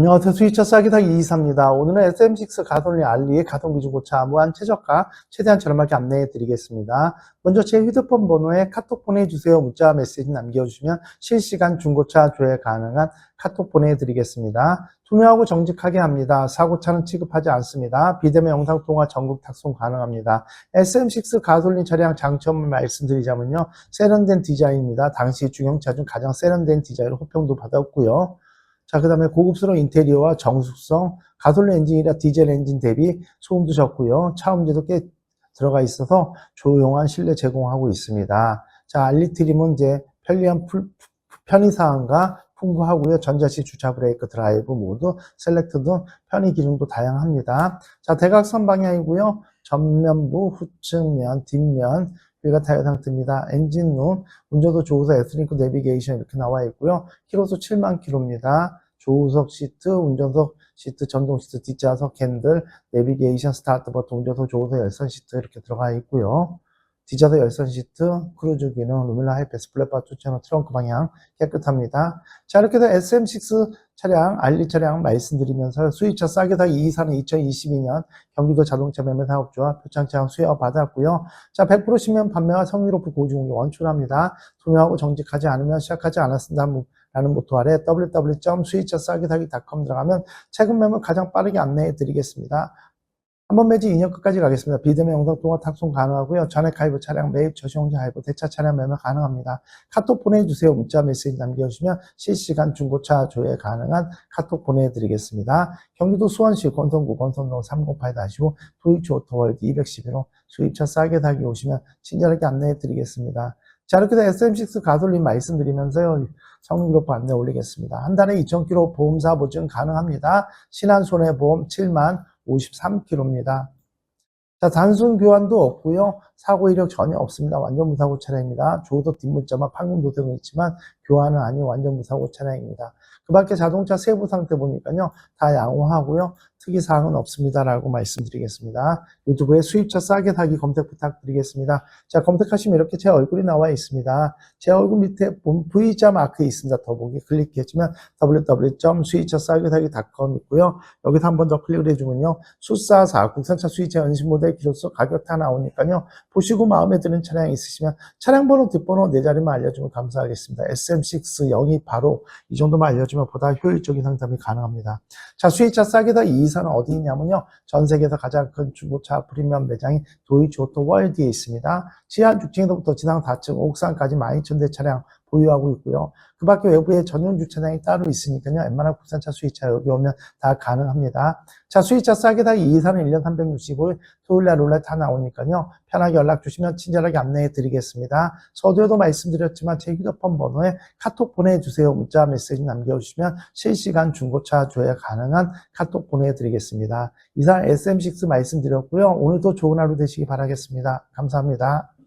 안녕하세요. 스위처 싸기사기 이사입니다. 오늘은 SM6 가솔린 알리의 가동비 중 고차 무한 최저가 최대한 저렴하게 안내해 드리겠습니다. 먼저 제 휴대폰 번호에 카톡 보내주세요. 문자 메시지 남겨주시면 실시간 중고차 조회 가능한 카톡 보내드리겠습니다. 투명하고 정직하게 합니다. 사고차는 취급하지 않습니다. 비대면 영상통화 전국 탁송 가능합니다. SM6 가솔린 차량 장점을 말씀드리자면요. 세련된 디자인입니다. 당시 중형차 중 가장 세련된 디자인으로 호평도 받았고요. 자, 그 다음에 고급스러운 인테리어와 정숙성, 가솔린 엔진이라 디젤 엔진 대비 소음도 적고요. 차음제도 꽤 들어가 있어서 조용한 실내 제공하고 있습니다. 자, 알리트림은 이제 편리한 풀- 편의사항과 풍부하고요. 전자식 주차 브레이크 드라이브 모드, 셀렉트 등 편의 기능도 다양합니다. 자, 대각선 방향이고요. 전면부, 후측면, 뒷면, 여기가 타이어 상태입니다. 엔진룸, 운전도 조우석 에스링크 내비게이션 이렇게 나와 있고요. 키로수 7만 킬로입니다. 조우석 시트, 운전석 시트, 전동 시트, 뒷좌석 캔들, 내비게이션, 스타트 버튼, 운전석 조우석 열선 시트 이렇게 들어가 있고요. 뒷좌석 열선 시트, 크루즈 기능, 루밀라 하이패스, 플랫바 투체너 트렁크 방향 깨끗합니다. 자, 이렇게 해서 SM6 차량, 알리 차량 말씀드리면서 수입차 싸게 사기 2사는 2022년 경기도 자동차 매매 사업주와 표창장 수여 받았고요. 자, 100% 시면 판매와 성의롭고 고지공개 원출합니다. 투명하고 정직하지 않으면 시작하지 않았습니다. 라는 모토 아래 www.수입차싸게사기.com 들어가면 최근 매물 가장 빠르게 안내해 드리겠습니다. 한번 매지 2년 끝까지 가겠습니다. 비대면 영상 통화 탁송 가능하고요. 전액 할부 차량 매입, 저시용자 할부, 대차 차량 매매 가능합니다. 카톡 보내주세요. 문자 메시지 남겨주시면 실시간 중고차 조회 가능한 카톡 보내드리겠습니다. 경기도 수원시 권선구 권선동 308-5 도이치 오토월드 211호 수입차 싸게 사기 오시면 친절하게 안내해 드리겠습니다. 자, 이렇게 해서 SM6 가솔린 말씀드리면서요. 성능 기록 안내 올리겠습니다. 한 달에 2,000km 보험사 보증 가능합니다. 신한손해보험 7만 53km입니다. 자, 단순 교환도 없고요. 사고 이력 전혀 없습니다. 완전 무사고 차량입니다. 조도 뒷문자만 판금 도색은 있지만 교환은 아닌 완전 무사고 차량입니다. 그 밖에 자동차 세부 상태 보니까요. 다 양호하고요. 특이사항은 없습니다라고 말씀드리겠습니다. 유튜브에 수입차 싸게 사기 검색 부탁드리겠습니다. 자, 검색하시면 이렇게 제 얼굴이 나와 있습니다. 제 얼굴 밑에 본 V자 마크 있습니다. 더보기 클릭해주면 www.수입차 싸게 사기.com 있고요. 여기서 한 번 더 클릭을 해주면요. 수사사 국산차 수입차 연신 모델 기록서 가격 다 나오니까요. 보시고 마음에 드는 차량이 있으시면 차량 번호, 뒷번호 네 자리만 알려주면 감사하겠습니다. SM6 영입 바로 이 정도만 알려주면 보다 효율적인 상담이 가능합니다. 자, 수입차 싸게다 이 이사는 어디 있냐면요. 전 세계에서 가장 큰 중고차 프리미엄 매장인 도이치 오토 월드에 있습니다. 지하 6층에서부터 지상 4층, 옥상까지 12,000대 차량 보유하고 있고요. 그 밖에 외부에 전용 주차장이 따로 있으니까요. 웬만한 국산차 수입차 여기 오면 다 가능합니다. 자, 수입차 싸게 다 이사는 1년 365일 토요일날 롤렛 다 나오니까요. 편하게 연락 주시면 친절하게 안내해 드리겠습니다. 서두에도 말씀드렸지만 제 휴대폰 번호에 카톡 보내주세요. 문자 메시지 남겨주시면 실시간 중고차 조회 가능한 카톡 보내드리겠습니다. 이상 SM6 말씀드렸고요. 오늘도 좋은 하루 되시기 바라겠습니다. 감사합니다.